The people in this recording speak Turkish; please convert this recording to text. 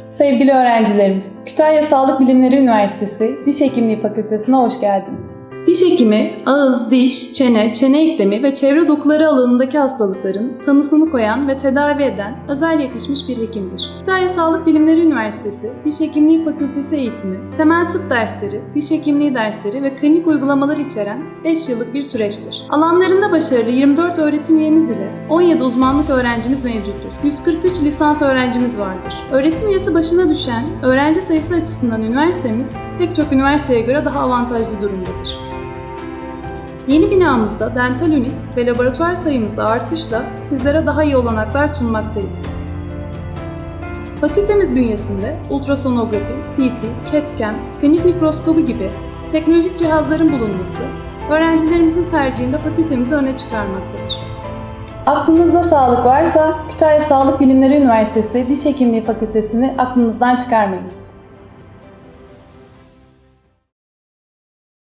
Sevgili öğrencilerimiz, Kütahya Sağlık Bilimleri Üniversitesi Diş Hekimliği Fakültesine hoş geldiniz. Diş hekimi, ağız, diş, çene, çene eklemi ve çevre dokuları alanındaki hastalıkların tanısını koyan ve tedavi eden özel yetişmiş bir hekimdir. Kütahya Sağlık Bilimleri Üniversitesi Diş Hekimliği Fakültesi eğitimi, temel tıp dersleri, diş hekimliği dersleri ve klinik uygulamalar içeren 5 yıllık bir süreçtir. Alanlarında başarılı 24 öğretim üyemiz ile 17 uzmanlık öğrencimiz mevcuttur. 143 lisans öğrencimiz vardır. Öğretim üyesi başına düşen öğrenci sayısı açısından üniversitemiz pek çok üniversiteye göre daha avantajlı durumdadır. Yeni binamızda dental ünit ve laboratuvar sayımızda artışla sizlere daha iyi olanaklar sunmaktayız. Fakültemiz bünyesinde ultrasonografi, CT, CAT-CAM, klinik mikroskobu gibi teknolojik cihazların bulunması öğrencilerimizin tercihinde fakültemizi öne çıkarmaktadır. Aklınızda sağlık varsa Kütahya Sağlık Bilimleri Üniversitesi Diş Hekimliği Fakültesini aklınızdan çıkarmayınız.